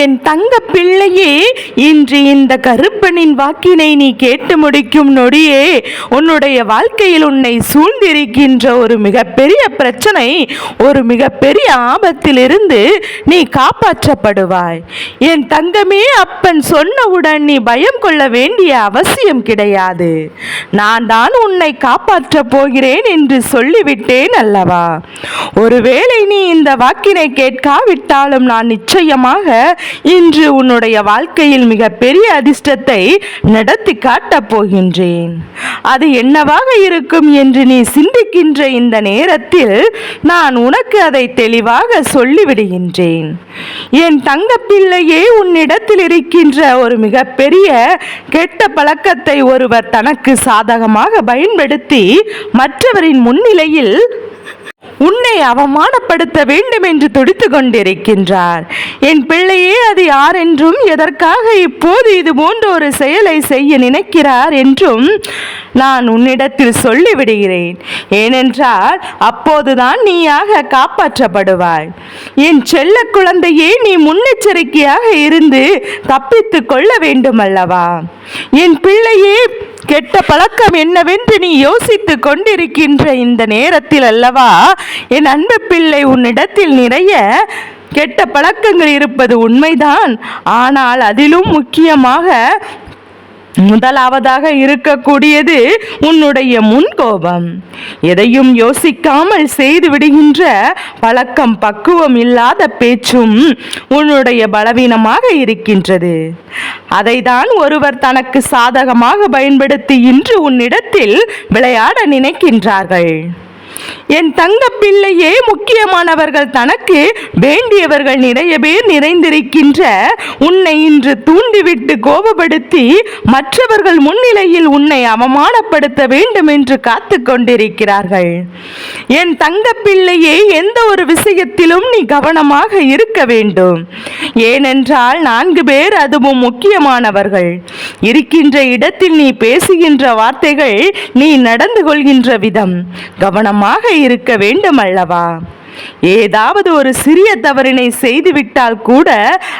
என் தங்க பிள்ளையே இன்று இந்த கருப்பனின் வாக்கினை நீ கேட்டு முடிக்கும் நொடியே உன்னுடைய வாழ்க்கையில் உன்னை சூழ்ந்திருக்கின்ற ஒரு மிகப்பெரிய பிரச்சனை ஒரு மிகப்பெரிய ஆபத்திலிருந்து நீ காப்பாற்றப்படுவாய். என் தங்கமே அப்பன் சொன்னவுடன் நீ பயம் கொள்ள வேண்டிய அவசியம் கிடையாது. நான் தான் உன்னை காப்பாற்றப் போகிறேன் என்று சொல்லிவிட்டேன் அல்லவா? ஒருவேளை நீ இந்த வாக்கினை கேட்காவிட்டாலும் நான் நிச்சயமாக இன்று உன்னுடைய வாழ்க்கையில் மிக பெரிய அதிர்ஷ்டத்தை நடத்தி காட்டப் போகின்றேன். அது என்னவாக இருக்கும் என்று நீ சிந்திக்கின்ற இந்த நேரத்தில் நான் உனக்கு அதை தெளிவாக சொல்லிவிடுகின்றேன். என் தங்கப்பிள்ளையே உன்னிடத்தில் இருக்கின்ற ஒரு மிகப்பெரிய கெட்ட பழக்கத்தை ஒருவர் தனக்கு சாதகமாக பயன்படுத்தி மற்றவரின் முன்னிலையில் உன்னை அவமானப்படுத்த வேண்டும் என்று துடித்து கொண்டிருக்கின்றார் என் பிள்ளையே அது யார் என்றும் எதற்காக இப்போது இது போன்ற ஒரு செயலை செய்ய நினைக்கிறார் என்றும் நான் உன்னிடத்தில் சொல்லிவிடுகிறேன். ஏனென்றால் அப்போதுதான் நீயாக காப்பாற்றப்படுவாய். என் செல்ல குழந்தையே நீ முன்னெச்சரிக்கையாக இருந்து தப்பித்து கொள்ள வேண்டும் அல்லவா என் பிள்ளையே கெட்ட பழக்கம் என்னவென்று நீ யோசித்துக் கொண்டிருக்கின்ற இந்த நேரத்தில் அல்லவா? என் அன்பு பிள்ளை உன்னிடத்தில் நிறைய கெட்ட பழக்கங்கள் இருப்பது உண்மைதான். ஆனால் அதிலும் முக்கியமாக முதலாவதாக இருக்கக்கூடியது உன்னுடைய முன்கோபம். எதையும் யோசிக்காமல் செய்து விடுகின்ற பழக்கம் பக்குவம் இல்லாத பேச்சும் உன்னுடைய பலவீனமாக இருக்கின்றது. அதைதான் ஒருவர் தனக்கு சாதகமாக பயன்படுத்தி இன்று உன்னிடத்தில் விளையாட நினைக்கின்றார்கள். என் தங்க பிள்ளையே முக்கியமானவர்கள் தனக்கு வேண்டியவர்கள் நிறைய பேர் நிறைந்திருக்கின்ற உன்னை இன்று தூண்டிவிட்டு கோபப்படுத்தி மற்றவர்கள் முன்னிலையில் உன்னை அவமானப்படுத்த வேண்டும் என்று காத்து கொண்டிருக்கிறார்கள். என் தங்க பிள்ளையே எந்த ஒரு விஷயத்திலும் நீ கவனமாக இருக்க வேண்டும். ஏனென்றால் நான்கு பேர் அதுவும் முக்கியமானவர்கள். இருக்கின்ற இடத்தில் நீ பேசுகின்ற வார்த்தைகள் நீ நடந்து கொள்கின்ற விதம். கவனமாக இருக்க வேண்டும் அல்லவா ஏதாவது ஒரு சிறிய தவறினை செய்துவிட்டால் கூட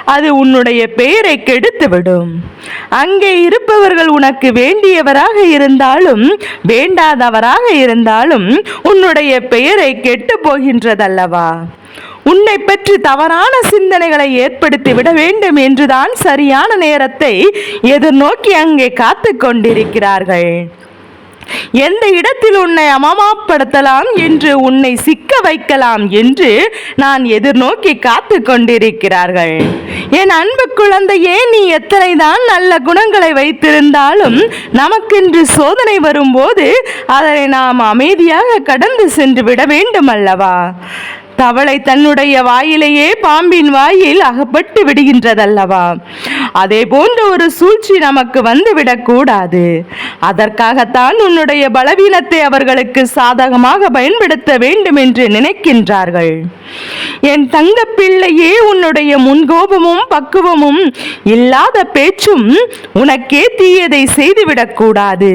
அது உன்னுடைய பெயரை கெடுத்துவிடும். அங்கே இருப்பவர்கள் உனக்கு வேண்டியவராக இருந்தாலும் வேண்டாதவராக இருந்தாலும் உன்னுடைய பெயரை கெட்டு போகின்றதல்லவா? உன்னை பற்றி தவறான சிந்தனைகளை ஏற்படுத்தி விட வேண்டும் என்றுதான் சரியான நேரத்தை எதிர்நோக்கி அங்கே காத்து கொண்டிருக்கிறார்கள். எந்த இடத்தில் உன்னை அமமாப்படுத்தலாம் என்று உன்னை சிக்க வைக்கலாம் என்று நான் எதிர்நோக்கி காத்து கொண்டிருக்கிறார்கள் என் அன்பு குழந்தையே நீ எத்தனைதான் நல்ல குணங்களை வைத்திருந்தாலும் நமக்கென்று சோதனை வரும்போது அதனை நாம் அமைதியாக கடந்து சென்று விட வேண்டும் அல்லவா தவளை தன்னுடைய வாயிலேயே பாம்பின் வாயில் அகப்பட்டு விடுகின்றதல்லவா? அதே போன்ற ஒரு சூழ்ச்சி நமக்கு வந்துவிடக்கூடாது அதற்காகத்தான் உன்னுடைய பலவீனத்தை அவர்களுக்கு சாதகமாக பயன்படுத்த வேண்டும் என்று நினைக்கின்றார்கள். என் தங்க பிள்ளையே உன்னுடைய முன்கோபமும் பக்குவமும் இல்லாத பேச்சும் உனக்கே தீயதை செய்துவிடக்கூடாது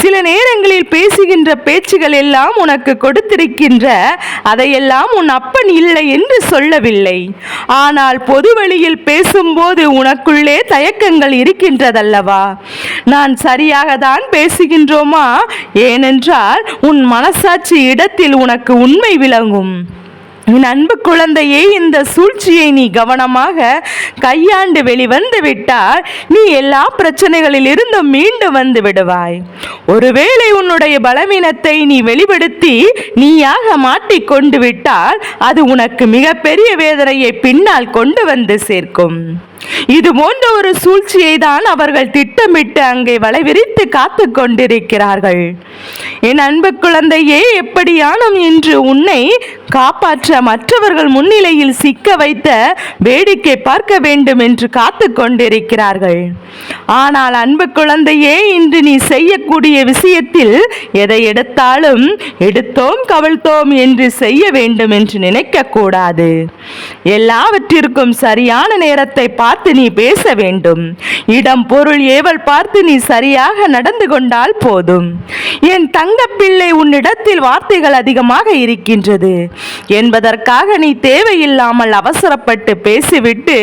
சில நேரங்களில் பேசுகின்ற பேச்சுகள் எல்லாம் உனக்கு கொடுத்திருக்கின்ற அதையெல்லாம் உன் அப்பன் இல்லை என்று சொல்லவில்லை. ஆனால் பொது வழியில் பேசும்போது உள்ளே தயக்கங்கள் இருக்கின்றதல்லவா? நான் சரியாக தான் பேசுகின்றோமா? ஏனென்றால் உன் மனசாட்சி இடத்தில் உனக்கு உண்மை விளங்கும். என் அன்பு குழந்தையே இந்த சூழ்ச்சியை நீ கவனமாக கையாண்டு வெளிவந்து விட்டால் நீ எல்லா பிரச்சனைகளில் இருந்தும் மீண்டு வந்து விடுவாய். ஒருவேளை உன்னுடைய பலவீனத்தை நீ வெளிப்படுத்தி நீயாக மாட்டிக்கொண்டு விட்டால் அது உனக்கு மிகப்பெரிய வேதனையை பின்னால் கொண்டு வந்து சேர்க்கும். இது போன்ற ஒரு சூழ்ச்சியை தான் அவர்கள் திட்டமிட்டு அங்கே வளைவிரித்து காத்து கொண்டிருக்கிறார்கள். என் அன்பு குழந்தையே எப்படியானும் இன்று உன்னை காப்பாற்ற மற்றவர்கள் முன்னிலையில் சிக்க வைத்த வேடிக்கை பார்க்க வேண்டும் என்று காத்து கொண்டிருக்கிறார்கள். ஆனால் அன்பு குழந்தையே இன்று நீ செய்யக்கூடிய விஷயத்தில் எதை எடுத்தாலும் எடுத்தோம் கவிழ்த்தோம் என்று செய்ய வேண்டும் என்று நினைக்க கூடாது எல்லாவற்றிற்கும் சரியான நேரத்தை பார்த்து பார்த்து நீ பேச வேண்டும். இடம் பொருள் ஏவல் பார்த்து நீ சரியாக நடந்து கொண்டால் போதும். என் தங்கப்பிள்ளை உன்னிடத்தில் வார்த்தைகள் அதிகமாக இருக்கின்றது. என்பதற்காக நீ தேவையில்லாமல் அவசரப்பட்டு பேசிவிட்டு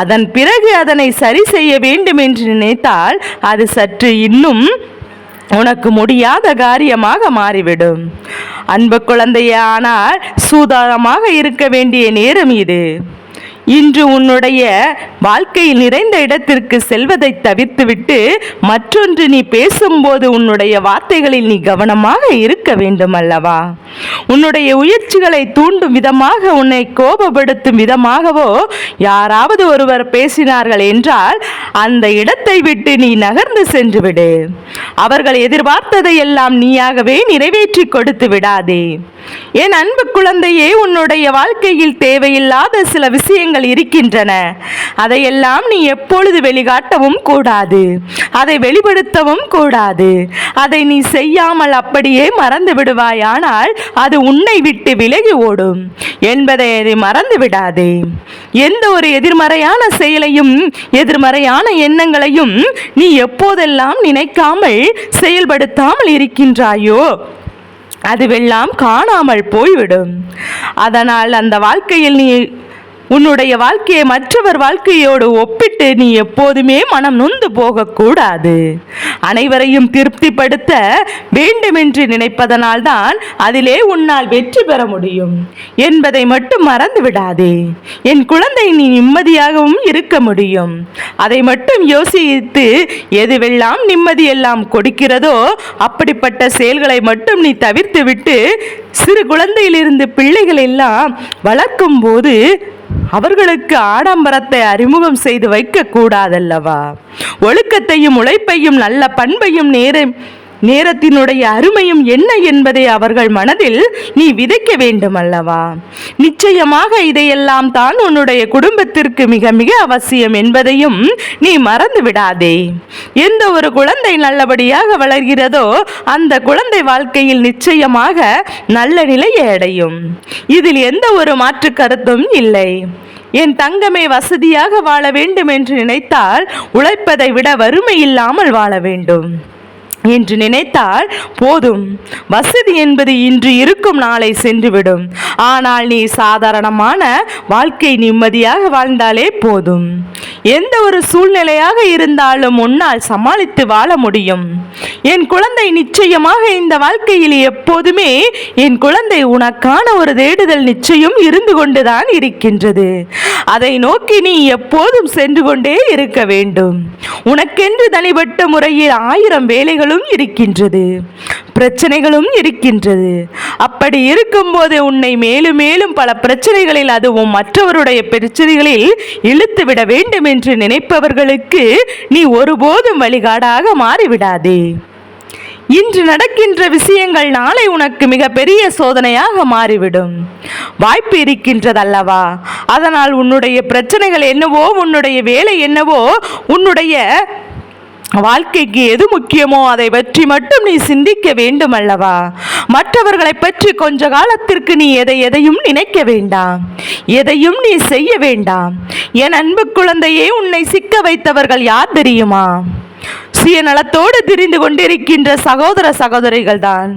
அதன் பிறகு அதனை சரி செய்ய வேண்டும் என்று நினைத்தால் அது சற்று இன்னும் உனக்கு முடியாத காரியமாக மாறிவிடும். அன்பு குழந்தையே ஆனால் சூதாரமாக இருக்க வேண்டிய நேரம் இது. இன்று உன்னுடைய வாழ்க்கையில் நிறைந்த இடத்திற்கு செல்வதை தவிர்த்துவிட்டு மற்றொன்று நீ பேசும்போது உன்னுடைய வார்த்தைகளில் நீ கவனமாக இருக்க வேண்டும் அல்லவா? உன்னுடைய உயர்ச்சிகளை தூண்டும் விதமாக உன்னை கோபப்படுத்தும் விதமாகவோ யாராவது ஒருவர் பேசினார்கள் என்றால் அந்த இடத்தை விட்டு நீ நகர்ந்து சென்று விடு அவர்கள் எதிர்பார்த்ததை எல்லாம் நீயாகவே நிறைவேற்றி கொடுத்து விடாதே. என் அன்பு குழந்தையே உன்னுடைய வாழ்க்கையில் தேவையில்லாத சில விஷயங்கள் இருக்கின்றன. அதையெல்லாம் நீ எப்பொழுது வெளிகாட்டவும் கூடாது. அதை வெளிப்படுத்தவும் கூடாது. அதை நீ செய்யாமல் அப்படியே மறந்து விடுவாயானால் அது உன்னை விட்டு விலகி ஓடும். என்பதை அதை மறந்து விடாதே. எந்த ஒரு எதிர்மறையான செயலையும் எதிர்மறையான எண்ணங்களையும் நீ எப்போதெல்லாம் நினைக்காமல் செயல்படுத்தாமல் இருக்கின்றாயோ அதுவெல்லாம் காணாமல் போய்விடும். அதனால் அந்த வாழ்க்கையில் நீ உன்னுடைய வாழ்க்கையை மற்றவர் வாழ்க்கையோடு ஒப்பிட்டு நீ எப்போதுமே மனம் நொந்து போகக்கூடாது. அனைவரையும் திருப்திப்படுத்த வேண்டுமென்று நினைப்பதனால்தான் அதிலே உன்னால் வெற்றி பெற முடியும். என்பதை மட்டும் மறந்து விடாதே என் குழந்தை நீ நிம்மதியாகவும் இருக்க முடியும். அதை மட்டும் யோசித்து எதுவெல்லாம் நிம்மதியெல்லாம் கொடுக்கிறதோ அப்படிப்பட்ட செயல்களை மட்டும் நீ தவிர்த்துவிட்டு சிறு குழந்தையிலிருந்து பிள்ளைகள் எல்லாம் வளர்க்கும் போது அவர்களுக்கு ஆடம்பரத்தை அறிமுகம் செய்து வைக்க கூடாதல்லவா ஒழுக்கத்தையும் உழைப்பையும் நல்ல பண்பையும் நேரம் நேரத்தினுடைய அருமையும் என்ன என்பதை அவர்கள் மனதில் நீ விதைக்க வேண்டும் அல்லவா நிச்சயமாக இதையெல்லாம் தான் உன்னுடைய குடும்பத்திற்கு மிக மிக அவசியம் என்பதையும் நீ மறந்து விடாதே. எந்த ஒரு குழந்தை நல்லபடியாக வளர்கிறதோ அந்த குழந்தை வாழ்க்கையில் நிச்சயமாக நல்ல நிலையை அடையும். இதில் எந்த ஒரு மாற்று கருத்தும் இல்லை. என் தங்கமே வசதியாக வாழ வேண்டும் என்று நினைத்தால் உழைப்பதை விட வறுமை இல்லாமல் வாழ வேண்டும். என்று நினைத்தால் போதும். வசதி என்பது இன்று இருக்கும் நாளை சென்றுவிடும். ஆனால் நீ சாதாரணமான வாழ்க்கை நிம்மதியாக வாழ்ந்தாலே போதும். எந்த ஒரு சூழ்நிலையாக இருந்தாலும் உன்னால் சமாளித்து வாழ முடியும். என் குழந்தை நிச்சயமாக இந்த வாழ்க்கையில் எப்போதுமே என் குழந்தை உனக்கான ஒரு தேடுதல் நிச்சயம் இருந்து கொண்டுதான் இருக்கின்றது. அதை நோக்கி நீ எப்போதும் சென்று கொண்டே இருக்க வேண்டும். உனக்கென்று தனிப்பட்ட முறையில் ஆயிரம் வேலைகளும் இருக்கின்றது. பிரச்சனைகளும் இருக்கின்றது. அப்படி இருக்கும்போது உன்னை மேலும் மேலும் பல பிரச்சனைகளில் அதுவும் மற்றவருடைய பிரச்சனைகளில் இழுத்து விட வேண்டும் என்று நினைப்பவர்களுக்கு நீ ஒருபோதும் வழிகாடாக மாறிவிடாதே. இன்று நடக்கின்ற விஷயங்கள் நாளை உனக்கு மிகப்பெரிய சோதனையாக மாறிவிடும். வாய்ப்பு இருக்கின்றதல்லவா? அதனால் உன்னுடைய பிரச்சனைகள் என்னவோ உன்னுடைய வேலை என்னவோ உன்னுடைய வாழ்க்கைக்கு எது முக்கியமோ அதை பற்றி மட்டும் நீ சிந்திக்க வேண்டும் அல்லவா மற்றவர்களை பற்றி கொஞ்ச காலத்திற்கு நீ எதை எதையும் நினைக்க வேண்டாம். எதையும் நீ செய்ய வேண்டாம். என் அன்பு குழந்தையே உன்னை சிக்க வைத்தவர்கள் யார் தெரியுமா? சுயநலத்தோடு திரிந்து கொண்டிருக்கின்ற சகோதர சகோதரிகள் தான்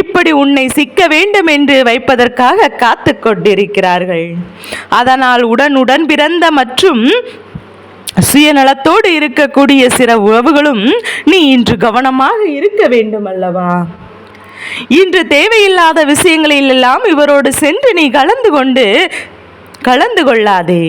இப்படி உன்னை சிக்க வேண்டும் என்று வைப்பதற்காக காத்து கொண்டிருக்கிறார்கள். அதனால் உடன் உடன் பிறந்த மற்றும் சுயநலத்தோடு இருக்கக்கூடிய சில உறவுகளும் நீ இன்று கவனமாக இருக்க வேண்டும் அல்லவா? இன்று தேவையில்லாத விஷயங்களில் எல்லாம் இவரோடு சென்று நீ கலந்து கொண்டு கலந்து கொள்ளாதே.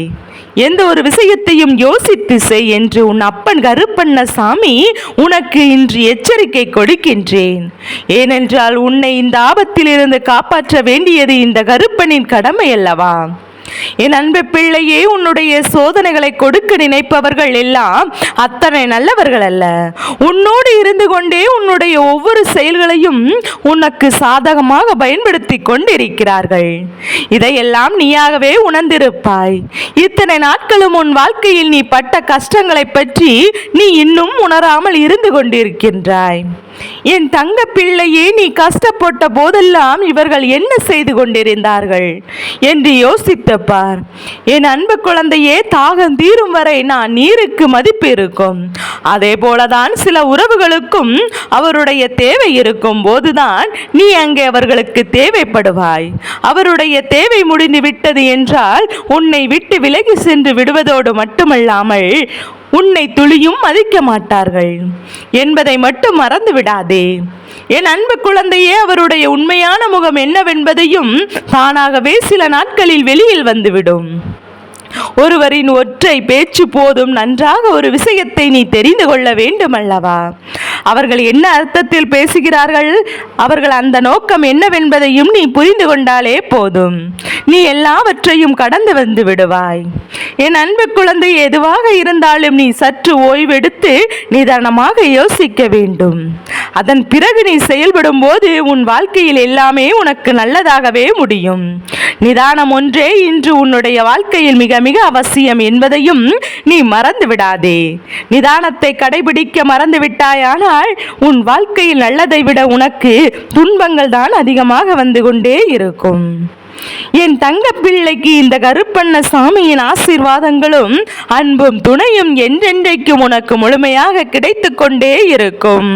எந்த ஒரு விஷயத்தையும் யோசித்து செய் என்று உன் அப்பன் கருப்பண்ணசாமி உனக்கு இன்று எச்சரிக்கை கொடுக்கின்றேன். ஏனென்றால் உன்னை இந்த ஆபத்திலிருந்து காப்பாற்ற வேண்டியது இந்த கருப்பனின் கடமை அல்லவா? என் அன்பு பிள்ளையே உன்னுடைய சோதனைகளை கொடுக்க நினைப்பவர்கள் எல்லாம் அத்தனை நல்லவர்கள் அல்ல. உன்னோடு இருந்து கொண்டே உன்னுடைய ஒவ்வொரு செயல்களையும் உனக்கு சாதகமாக பயன்படுத்தி கொண்டிருக்கிறார்கள். இதையெல்லாம் நீயாகவே உணர்ந்திருப்பாய். இத்தனை நாட்களும் உன் வாழ்க்கையில் நீ பட்ட கஷ்டங்களை பற்றி நீ இன்னும் உணராமல் இருந்து கொண்டிருக்கின்றாய். என் தங்க பிள்ளையே நீ கஷ்டப்பட்ட போதெல்லாம் இவர்கள் என்ன செய்து கொண்டிருந்தார்கள்? என்று யோசித்து பார் என் அன்பு குழந்தையே தாகம் தீரும் வரை நான் நீருக்கு மதிப்பு இருக்கும். அதே போலதான் சில உறவுகளுக்கும் அவருடைய தேவை இருக்கும் போதுதான் நீ அங்கே அவர்களுக்கு தேவைப்படுவாய். அவருடைய தேவை முடிந்து விட்டது என்றால் உன்னை விட்டு விலகி சென்று விடுவதோடு மட்டுமல்லாமல் உன்னை துளியும் மதிக்க மாட்டார்கள் என்பதை மட்டும் மறந்து விடாதே என் அன்பு குழந்தையே அவருடைய உண்மையான முகம் என்னவென்பதையும் தானாகவே சில நாட்களில் வெளியில் வந்துவிடும். ஒருவரின் ஒற்றை பேச்சு போதும் நன்றாக ஒரு விஷயத்தை நீ தெரிந்து கொள்ள வேண்டும் அல்லவா அவர்கள் என்ன அர்த்தத்தில் பேசுகிறார்கள்? அவர்கள் அந்த நோக்கம் என்னவென்பதையும் நீ புரிந்து கொண்டாலே போதும். நீ எல்லாவற்றையும் கடந்து வந்து விடுவாய். என் அன்பு குழந்தை எதுவாக இருந்தாலும் நீ சற்று ஓய்வெடுத்து நிதானமாக யோசிக்க வேண்டும். அதன் பிறகு நீ செயல்படும் போது உன் வாழ்க்கையில் எல்லாமே உனக்கு நல்லதாகவே முடியும். நிதானம் ஒன்றே இன்று உன்னுடைய வாழ்க்கையில் மிக மிக அவசியம் என்பதையும் நீ மறந்து விடாதே நிதானத்தை கடைபிடிக்க மறந்து விட்டாயானால் உன் வாழ்க்கையில் நல்லதை விட உனக்கு துன்பங்கள் தான் அதிகமாக வந்து கொண்டே இருக்கும். என் தங்க பிள்ளைக்கு இந்த கருப்பண்ண சாமியின் ஆசீர்வாதங்களும் அன்பும் துணையும் என்றென்றைக்கும் உனக்கு முழுமையாக கிடைத்து கொண்டே இருக்கும்.